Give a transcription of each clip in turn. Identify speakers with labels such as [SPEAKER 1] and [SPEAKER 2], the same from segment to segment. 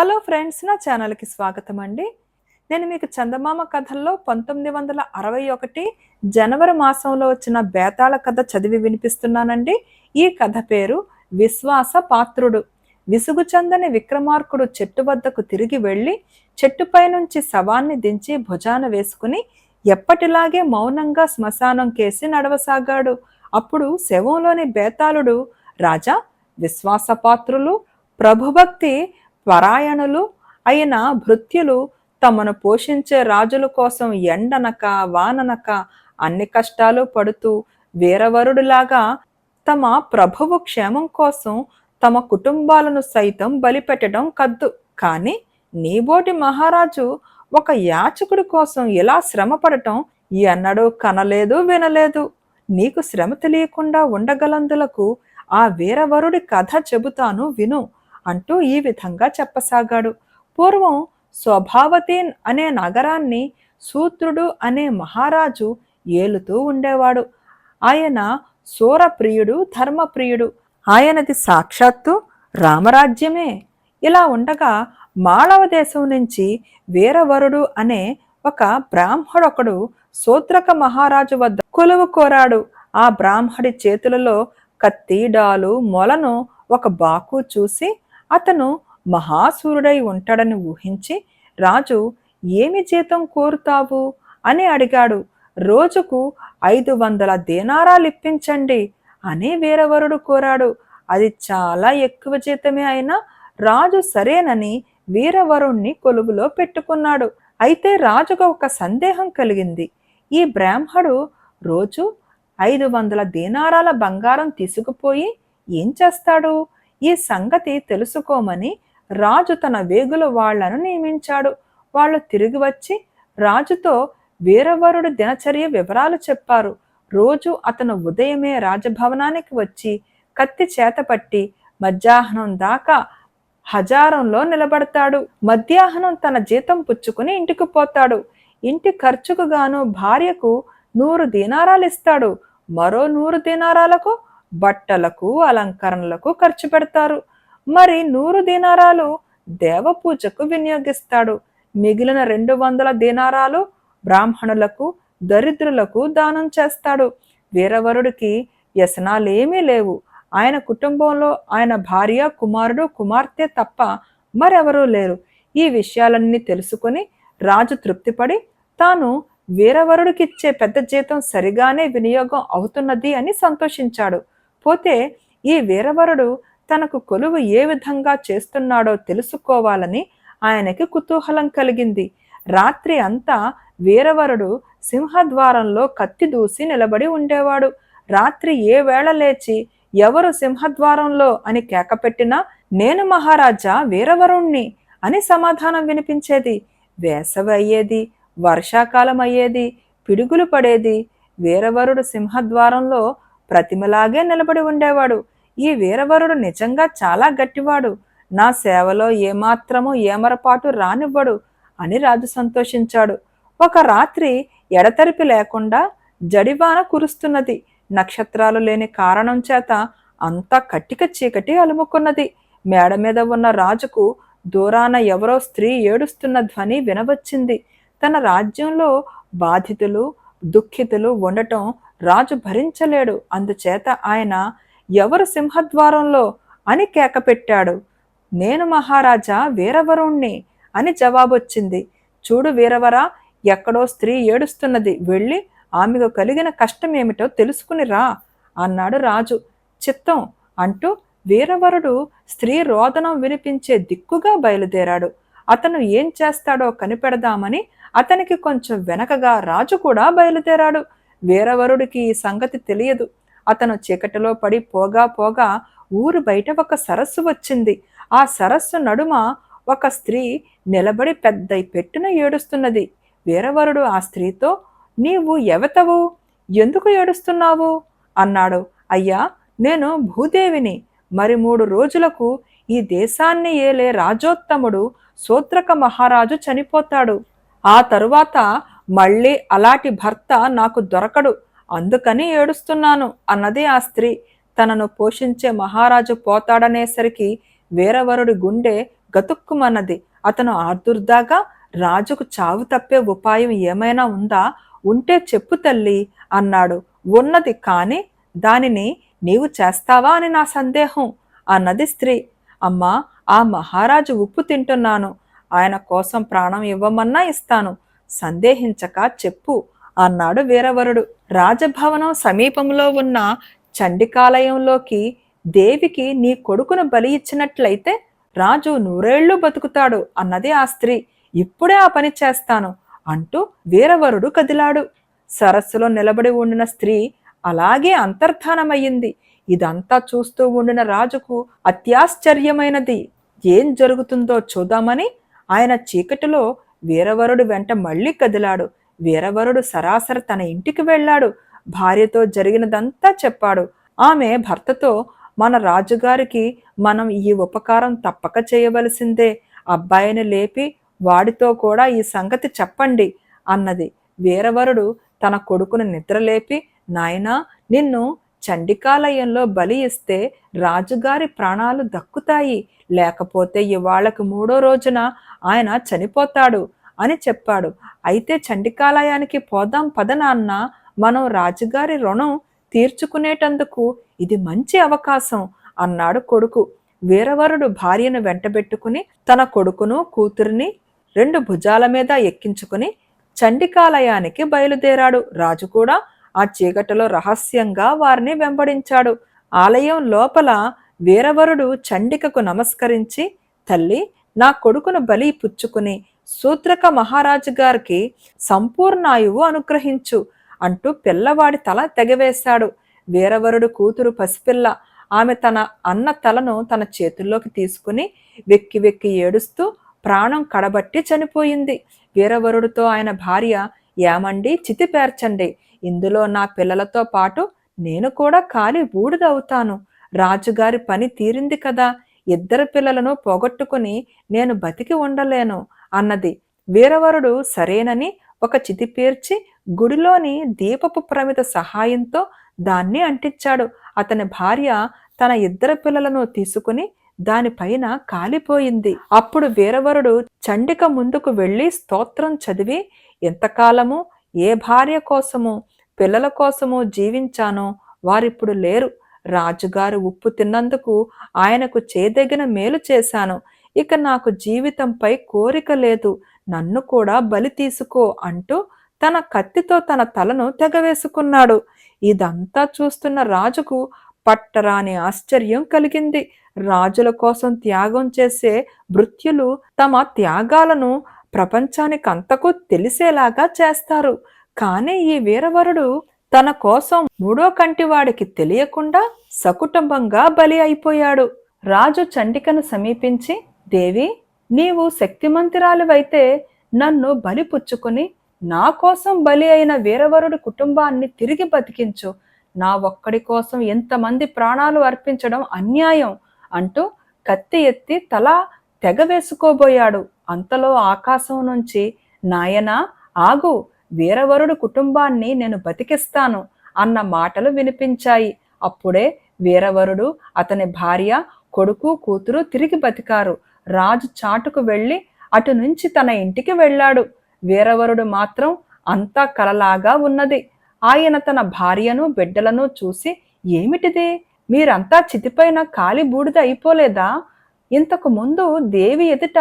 [SPEAKER 1] Hello friends నా ఛానల్కి స్వాగతం అండి నేను మీకు చందమామ కథల్లో పంతొమ్మిది వందల అరవై ఒకటి జనవరి మాసంలో వచ్చిన బేతాళ కథ చదివి వినిపిస్తున్నానండి. ఈ కథ పేరు విశ్వాస పాత్రుడు. విసుగు చందని విక్రమార్కుడు చెట్టు వద్దకు తిరిగి వెళ్ళి చెట్టుపై నుంచి శవాన్ని దించి భుజాన వేసుకుని ఎప్పటిలాగే మౌనంగా శ్మశానం కేసి నడవసాగాడు. అప్పుడు శవంలోని బేతాళుడు రాజా విశ్వాసపాత్రులు ప్రభుభక్తి పరాయణులు అయిన భృత్యులు తమను పోషించే రాజుల కోసం ఎండనక వాననక అన్ని కష్టాలు పడుతూ వీరవరుడిలాగా తమ ప్రభువు క్షేమం కోసం తమ కుటుంబాలను సైతం బలిపెట్టడం కద్దు. కానీ నీబోటి మహారాజు ఒక యాచకుడి కోసం ఇలా శ్రమ పడటం ఎన్నడూ కనలేదు వినలేదు. నీకు శ్రమ తెలియకుండా ఉండగలందులకు ఆ వీరవరుడి కథ చెబుతాను విను. అంటూ ఈ విధంగా చెప్పసాగాడు. పూర్వం స్వభావతీన్ అనే నగరాన్ని సూత్రుడు అనే మహారాజు ఏలుతూ ఉండేవాడు. ఆయన సూరప్రియుడు ధర్మప్రియుడు. ఆయనది సాక్షాత్తు రామరాజ్యమే. ఇలా ఉండగా మాళవ దేశం నుంచి వీరవరుడు అనే ఒక బ్రాహ్మడొకడు సూత్రక మహారాజు వద్ద కొలువు కోరాడు. ఆ బ్రాహ్మడి చేతులలో కత్తి డాలు మొలను ఒక బాకు చూసి అతను మహాసూరుడై ఉంటాడని ఊహించి రాజు ఏమి జీతం కోరుతావు? అని అడిగాడు. రోజుకు ఐదు వందల దేనారాలు ఇప్పించండి అని వీరవరుడు కోరాడు. అది చాలా ఎక్కువ జీతమే అయినా రాజు సరేనని వీరవరుణ్ణి కొలువులో పెట్టుకున్నాడు. అయితే రాజుకు ఒక సందేహం కలిగింది. ఈ బ్రాహ్మడు రోజు ఐదు వందల దీనారాల బంగారం తీసుకుపోయి ఏం చేస్తాడు? ఈ సంగతి తెలుసుకోమని రాజు తన వేగుల వాళ్ళను నియమించాడు. వాళ్ళు తిరిగి వచ్చి రాజుతో వీరవరుడు దినచర్య వివరాలు చెప్పారు. రోజు అతను ఉదయమే రాజభవనానికి వచ్చి కత్తి చేతపట్టి మధ్యాహ్నం దాకా హజారంలో నిలబడతాడు. మధ్యాహ్నం తన జీతం పుచ్చుకుని ఇంటికి పోతాడు. ఇంటి ఖర్చుకు గాను భార్యకు నూరు దీనారాలు ఇస్తాడు. మరో నూరు దీనారాలకు బట్టలకు అలంకరణలకు ఖర్చు పెడతారు. మరి నూరు దీనారాలు దేవపూజకు వినియోగిస్తాడు. మిగిలిన రెండు వందల దీనారాలు బ్రాహ్మణులకు దరిద్రులకు దానం చేస్తాడు. వీరవరుడికి వ్యసనాలేమీ లేవు. ఆయన కుటుంబంలో ఆయన భార్య కుమారుడు కుమార్తె తప్ప మరెవరూ లేరు. ఈ విషయాలన్నీ తెలుసుకుని రాజు తృప్తిపడి తాను వీరవరుడికిచ్చే పెద్ద జీతం సరిగానే వినియోగం అవుతున్నది అని సంతోషించాడు. పోతే ఈ వీరవరుడు తనకు కొలువు ఏ విధంగా చేస్తున్నాడో తెలుసుకోవాలని ఆయనకి కుతూహలం కలిగింది. రాత్రి అంతా వీరవరుడు సింహద్వారంలో కత్తి దూసి నిలబడి ఉండేవాడు. రాత్రి ఏ వేళ లేచి ఎవరు సింహద్వారంలో అని కేకపెట్టినా నేను మహారాజా వీరవరుణ్ణి అని సమాధానం వినిపించేది. వేసవి అయ్యేది వర్షాకాలం అయ్యేది పిడుగులు పడేది. వీరవరుడు సింహద్వారంలో ప్రతిమలాగే నిలబడి ఉండేవాడు. ఈ వీరవరుడు నిజంగా చాలా గట్టివాడు. నా సేవలో ఏమాత్రము ఏమరపాటు రానివ్వడు అని రాజు సంతోషించాడు. ఒక రాత్రి ఎడతెరిపి లేకుండా జడివాన కురుస్తున్నది. నక్షత్రాలు లేని కారణం చేత అంతా కట్టిక చీకటి అలుముకున్నది. మేడ మీద ఉన్న రాజుకు దూరాన ఎవరో స్త్రీ ఏడుస్తున్న ధ్వని వినవచ్చింది. తన రాజ్యంలో బాధితులు దుఃఖితులు ఉండటం రాజు భరించలేడు. అందుచేత ఆయన ఎవరు సింహద్వారంలో అని కేకపెట్టాడు. నేను మహారాజా వీరవరుణ్ణి అని జవాబొచ్చింది. చూడు వీరవరా ఎక్కడో స్త్రీ ఏడుస్తున్నది. వెళ్ళి ఆమెకు కలిగిన కష్టం ఏమిటో తెలుసుకుని రా అన్నాడు రాజు. చిత్తం అంటూ వీరవరుడు స్త్రీ రోదనం వినిపించే దిక్కుగా బయలుదేరాడు. అతను ఏం చేస్తాడో కనిపెడదామని అతనికి కొంచెం వెనకగా రాజు కూడా బయలుదేరాడు. వీరవరుడికి ఈ సంగతి తెలియదు. అతను చీకటిలో పడి పోగా పోగా ఊరు బయట ఒక సరస్సు వచ్చింది. ఆ సరస్సు నడుమ ఒక స్త్రీ నిలబడి పెద్ద పెట్టున ఏడుస్తున్నది. వీరవరుడు ఆ స్త్రీతో నీవు ఎవతవు? ఎందుకు ఏడుస్తున్నావు? అన్నాడు. అయ్యా నేను భూదేవిని. మరి మూడు రోజులకు ఈ దేశాన్ని ఏలే రాజోత్తముడు సూత్రక మహారాజు చనిపోతాడు. ఆ తరువాత మళ్ళీ అలాంటి భర్త నాకు దొరకడు. అందుకని ఏడుస్తున్నాను అన్నది ఆ స్త్రీ. తనను పోషించే మహారాజు పోతాడనేసరికి వీరవరుడి గుండె గతుక్కుమన్నది. అతను ఆర్దుర్దాగా రాజుకు చావు తప్పే ఉపాయం ఏమైనా ఉందా? ఉంటే చెప్పు తల్లి అన్నాడు. ఉన్నది కాని దానిని నీవు చేస్తావా అని నా సందేహం అన్నది స్త్రీ. అమ్మా ఆ మహారాజు ఉప్పు తింటున్నాను. ఆయన కోసం ప్రాణం ఇవ్వమన్నా ఇస్తాను. సందేహించక చెప్పు అన్నాడు వీరవరుడు. రాజభవనం సమీపంలో ఉన్న చండికాలయంలోకి దేవికి నీ కొడుకును బలి ఇచ్చినట్లయితే రాజు నూరేళ్ళు బతుకుతాడు అన్నది ఆ స్త్రీ. ఇప్పుడే ఆ పని చేస్తాను అంటూ వీరవరుడు కదిలాడు. సరస్సులో నిలబడి ఉండిన స్త్రీ అలాగే అంతర్ధానమయ్యింది. ఇదంతా చూస్తూ ఉండిన రాజుకు అత్యాశ్చర్యమైనది. ఏం జరుగుతుందో చూద్దామని ఆయన చీకటిలో వీరవరుడు వెంట మళ్ళీ కదిలాడు. వీరవరుడు సరాసరి తన ఇంటికి వెళ్ళాడు. భార్యతో జరిగినదంతా చెప్పాడు. ఆమె భర్తతో మన రాజుగారికి మనం ఈ ఉపకారం తప్పక చేయవలసిందే. అబ్బాయిని లేపి వాడితో కూడా ఈ సంగతి చెప్పండి అన్నది. వీరవరుడు తన కొడుకును నిద్రలేపి నాయనా నిన్ను చండికాలయంలో బలి ఇస్తే రాజుగారి ప్రాణాలు దక్కుతాయి. లేకపోతే ఇవాళకు మూడో రోజున ఆయన చనిపోతాడు అని చెప్పాడు. అయితే చండికాలయానికి పోదాం పద నాన్న. మనం రాజుగారి రుణం తీర్చుకునేటందుకు ఇది మంచి అవకాశం అన్నాడు కొడుకు. వీరవరుడు భార్యను వెంటబెట్టుకుని తన కొడుకును కూతురిని రెండు భుజాల మీద ఎక్కించుకుని చండికాలయానికి బయలుదేరాడు. రాజు కూడా ఆ చీకటిలో రహస్యంగా వారిని వెంబడించాడు. ఆలయం లోపల వీరవరుడు చండికకు నమస్కరించి తల్లి నా కొడుకును బలి పుచ్చుకుని సూత్రక మహారాజు గారికి సంపూర్ణాయువు అనుగ్రహించు అంటూ పిల్లవాడి తల తెగవేశాడు. వీరవరుడు కూతురు పసిపిల్ల ఆమె తన అన్న తలను తన చేతుల్లోకి తీసుకుని వెక్కి వెక్కి ఏడుస్తూ ప్రాణం కడబట్టి చనిపోయింది. వీరవరుడితో ఆయన భార్య ఏమండి? చితిపేర్చండి. ఇందులో నా పిల్లలతో పాటు నేను కూడా కాలి బూడిదవుతాను. రాజుగారి పని తీరింది కదా. ఇద్దరు పిల్లలను పోగొట్టుకుని నేను బతికి ఉండలేను అన్నది. వీరవరుడు సరేనని ఒక చితి పేర్చి గుడిలోని దీపపు ప్రమిత సహాయంతో దాన్ని అంటించాడు. అతని భార్య తన ఇద్దరు పిల్లలను తీసుకుని దానిపైన కాలిపోయింది. అప్పుడు వీరవరుడు చండిక ముందుకు వెళ్ళి స్తోత్రం చదివి ఎంతకాలము ఏ భార్య కోసము పిల్లల కోసము జీవించానో వారిప్పుడు లేరు. రాజుగారు ఉప్పు తిన్నందుకు ఆయనకు చేదగిన మేలు చేశాను. ఇక నాకు జీవితంపై కోరిక లేదు. నన్ను కూడా బలి తీసుకో అంటూ తన కత్తితో తన తలను తెగవేసుకున్నాడు. ఇదంతా చూస్తున్న రాజుకు పట్టరాని ఆశ్చర్యం కలిగింది. రాజుల కోసం త్యాగం చేసే భృత్యులు తమ త్యాగాలను ప్రపంచానికంతకు తెలిసేలాగా చేస్తారు. కానీ ఈ వీరవరుడు తన కోసం మూడో కంటి వాడికి తెలియకుండా సకుటుంబంగా బలి అయిపోయాడు. రాజు చండికను సమీపించి దేవి నీవు శక్తిమంతిరాలువైతే నన్ను బలి పుచ్చుకుని నా కోసం బలి అయిన వీరవరుడి కుటుంబాన్ని తిరిగి బతికించు. నా ఒక్కడి కోసం ఎంతమంది ప్రాణాలు అర్పించడం అన్యాయం అంటూ కత్తి ఎత్తి తల తెగ వేసుకోబోయాడు. అంతలో ఆకాశం నుంచి నాయనా ఆగు వీరవరుడు కుటుంబాన్ని నేను బతికిస్తాను అన్న మాటలు వినిపించాయి. అప్పుడే వీరవరుడు అతని భార్య కొడుకు కూతురు తిరిగి బతికారు. రాజు చాటుకు వెళ్ళి అటు నుంచి తన ఇంటికి వెళ్ళాడు. వీరవరుడు మాత్రం అంతా కలలాగా ఉన్నది. ఆయన తన భార్యను బిడ్డలను చూసి ఏమిటిది? మీరంతా చితిపైన కాలి బూడిద అయిపోలేదా? ఇంతకు ముందు దేవి ఎదుట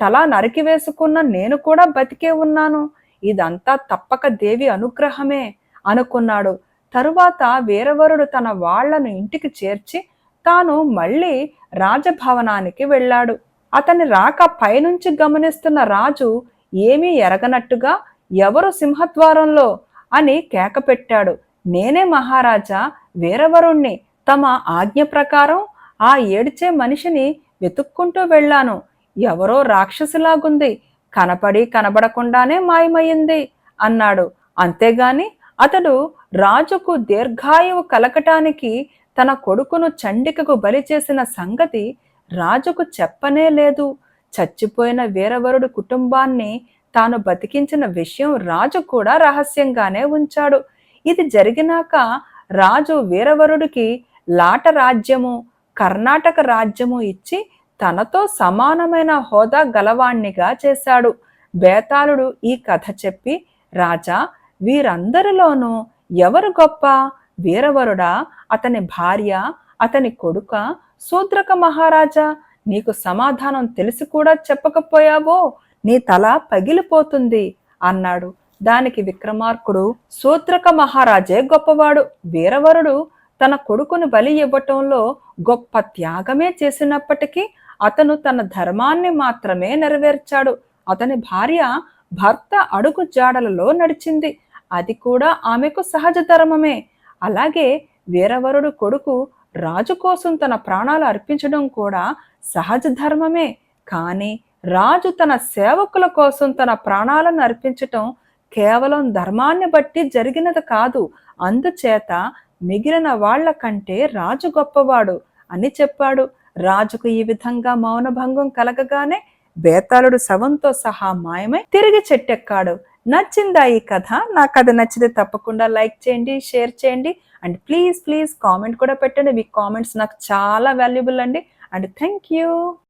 [SPEAKER 1] తల నరికి వేసుకున్న నేను కూడా బతికే ఉన్నాను. ఇదంతా తప్పక దేవి అనుగ్రహమే అనుకున్నాడు. తరువాత వీరవరుడు తన వాళ్ళను ఇంటికి చేర్చి తాను మళ్ళీ రాజభవనానికి వెళ్ళాడు. అతని రాక పైనుంచి గమనిస్తున్న రాజు ఏమీ ఎరగనట్టుగా ఎవరు సింహద్వారంలో? అని కేక పెట్టాడు. నేనే మహారాజా వీరవరుణ్ణి. తమ ఆజ్ఞ ప్రకారం ఆ ఏడ్చే మనిషిని వెతుక్కుంటూ వెళ్ళాను. ఎవరో రాక్షసులాగుంది. కనపడి కనబడకుండానే మాయమయ్యింది అన్నాడు. అంతేగాని అతడు రాజుకు దీర్ఘాయువు కలకటానికి తన కొడుకును చండికకు బలి చేసిన సంగతి రాజుకు చెప్పనే లేదు. చచ్చిపోయిన వీరవరుడు కుటుంబాన్ని తాను బతికించిన విషయం రాజు కూడా రహస్యంగానే ఉంచాడు. ఇది జరిగినాక రాజు వీరవరుడికి లాట రాజ్యము కర్ణాటక రాజ్యము ఇచ్చి తనతో సమానమైన హోదా గలవాణ్ణిగా చేశాడు. బేతాళుడు ఈ కథ చెప్పి రాజా వీరందరిలోనూ ఎవరు గొప్ప? వీరవరుడా? అతని భార్య? అతని కొడుక? శూద్రక మహారాజా నీకు సమాధానం తెలిసి కూడా చెప్పకపోయావో? నీ తల పగిలిపోతుంది అన్నాడు. దానికి విక్రమార్కుడు శూద్రక మహారాజే గొప్పవాడు. వీరవరుడు తన కొడుకును బలి ఇవ్వటంలో గొప్ప త్యాగమే చేసినప్పటికీ అతను తన ధర్మాన్ని మాత్రమే నెరవేర్చాడు. అతని భార్య భర్త అడుగు జాడలలో నడిచింది. అది కూడా ఆమెకు సహజ ధర్మమే. అలాగే వీరవరుడు కొడుకు రాజు కోసం తన ప్రాణాలు అర్పించడం కూడా సహజ ధర్మమే. కానీ రాజు తన సేవకుల కోసం తన ప్రాణాలను అర్పించటం కేవలం ధర్మాన్ని బట్టి జరిగినది కాదు. అందుచేత మిగిలిన వాళ్ళ కంటే రాజు గొప్పవాడు అని చెప్పాడు. రాజుకు ఈ విధంగా మౌనభంగం కలగగానే బేతాళుడు శవంతో సహా మాయమై తిరిగి చెట్టెక్కాడు. నచ్చిందా ఈ కథ? నా కథ నచ్చితే తప్పకుండా లైక్ చేయండి షేర్ చేయండి. అండ్ ప్లీజ్ ప్లీజ్ కామెంట్ కూడా పెట్టండి. మీ కామెంట్స్ నాకు చాలా వాల్యుబుల్ అండి. And thank you.